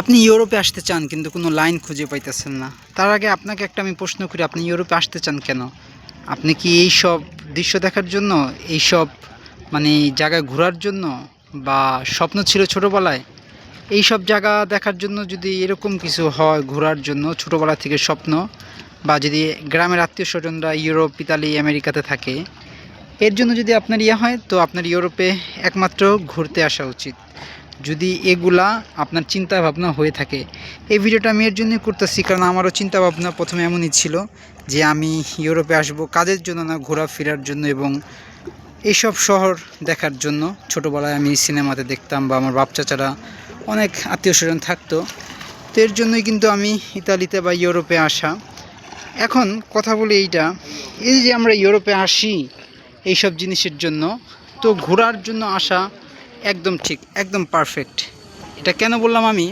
আপনি ইউরোপে আসতে চান, কিন্তু কোনো লাইন খুঁজে পাইতেছেন না। তার আগে আপনাকে একটা আমি প্রশ্ন করি, আপনি ইউরোপে আসতে চান কেন? আপনি কি এই সব দৃশ্য দেখার জন্য এই সব মানে জায়গায় ঘোরার জন্য বা স্বপ্ন ছিল ছোটোবেলায়? এই সব জায়গা দেখার জন্য যদি এরকম কিছু হয় ঘোরার জন্য, ছোটোবেলা থেকে স্বপ্ন, বা যদি গ্রামের আত্মীয় স্বজনরা ইউরোপ, ইতালি, আমেরিকাতে থাকে, এর জন্য যদি আপনার ইয়ে হয়, তো আপনার ইউরোপে একমাত্র ঘুরতে আসা উচিত। যদি এগুলা আপনার চিন্তা ভাবনা হয়ে থাকে। এই ভিডিওটা আমি এর জন্যই করতেছি, কারণ আমারও চিন্তা ভাবনা প্রথমে এমনই ছিল যে আমি ইউরোপে আসব কাজের জন্য না, ঘোরাফেরার জন্য এবং এইসব শহর দেখার জন্য। ছোটোবেলায় আমি সিনেমাতে দেখতাম বা আমার বাপ চাচারা অনেক আত্মীয় স্বজন থাকতো। তো এর জন্যই কিন্তু আমি ইতালিতে বা ইউরোপে আসা। এখন কথা বলি এইটা, এই যে আমরা ইউরোপে আসি এইসব জিনিসের জন্য, তো ঘোরার জন্য আসা একদম ঠিক, একদম পারফেক্ট এটা কেন বললাম আমি?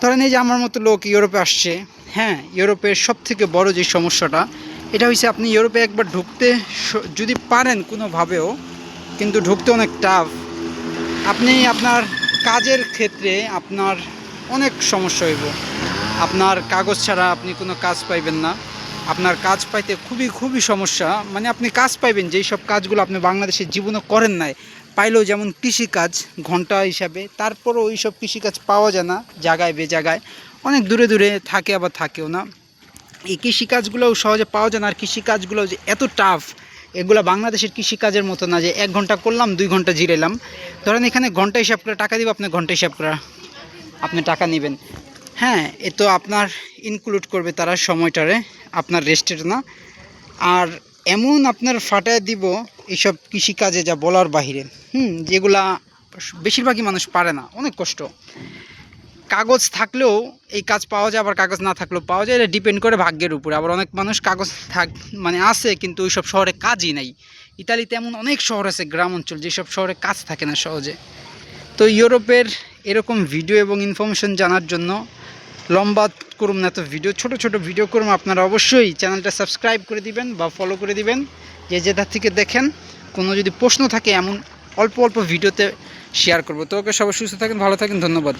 ধরেন এই যে আমার মতো লোক ইউরোপে আসছে হ্যাঁ ইউরোপের সব থেকে বড় যে সমস্যাটা, এটা হচ্ছে আপনি ইউরোপে একবার ঢুকতে যদি পারেন কোনোভাবেও, কিন্তু ঢুকতে অনেক টাফ আপনি আপনার কাজের ক্ষেত্রে আপনার অনেক সমস্যা হইব। আপনার কাগজ ছাড়া আপনি কোনো কাজ পাইবেন না। আপনার কাজ পাইতে খুবই খুবই সমস্যা। মানে আপনি কাজ পাইবেন, যেই সব কাজগুলো আপনি বাংলাদেশের জীবনে করেন নাই পাইলেও যেমন কৃষিকাজ ঘণ্টা হিসাবে, তারপরও ওই সব কৃষিকাজ পাওয়া যায় না, জায়গায় বে জায়গায় অনেক দূরে দূরে থাকে, আবার থাকেও না। এই কৃষিকাজগুলোও সহজে পাওয়া যায় না, আর কৃষিকাজগুলো যে এত টাফ এগুলো বাংলাদেশের কৃষিকাজের মতো না যে এক ঘণ্টা করলাম, দুই ঘণ্টা জিরেলাম ধরেন এখানে ঘণ্টা হিসাব করে টাকা দিব, আপনি ঘণ্টা হিসাব করে আপনি টাকা নেবেন। হ্যাঁ এ তো আপনার ইনক্লুড করবে তারা সময়টারে, আপনার রেস্টের না। আর এমন আপনার ফাটায় দিব এইসব কৃষিকাজে যা বলার বাহিরে। হুম, যেগুলা বেশিরভাগই মানুষ পারে না, অনেক কষ্ট। কাগজ থাকলেও এই কাজ পাওয়া যায়, আবার কাগজ না থাকলেও পাওয়া যায়, এটা ডিপেন্ড করে ভাগ্যের উপরে। আবার অনেক মানুষ কাগজ থাক মানে আছে, কিন্তু ওই সব শহরে কাজই নাই। ইতালিতে এমন অনেক শহর আছে, গ্রাম অঞ্চল, যেসব শহরে কাজ থাকে না সহজে। তো ইউরোপের এরকম ভিডিও এবং ইনফরমেশন জানার জন্য লম্বা করুন না তো ভিডিও ছোট ছোট ভিডিও করুম, আপনারা অবশ্যই চ্যানেলটা সাবস্ক্রাইব করে দিবেন বা ফলো করে দিবেন। যে যেটা থেকে দেখেন, কোনো যদি প্রশ্ন থাকে, এমন অল্প অল্প ভিডিওতে শেয়ার করব। তো ওকে সবাই সুস্থ থাকেন, ভালো থাকেন, ধন্যবাদ।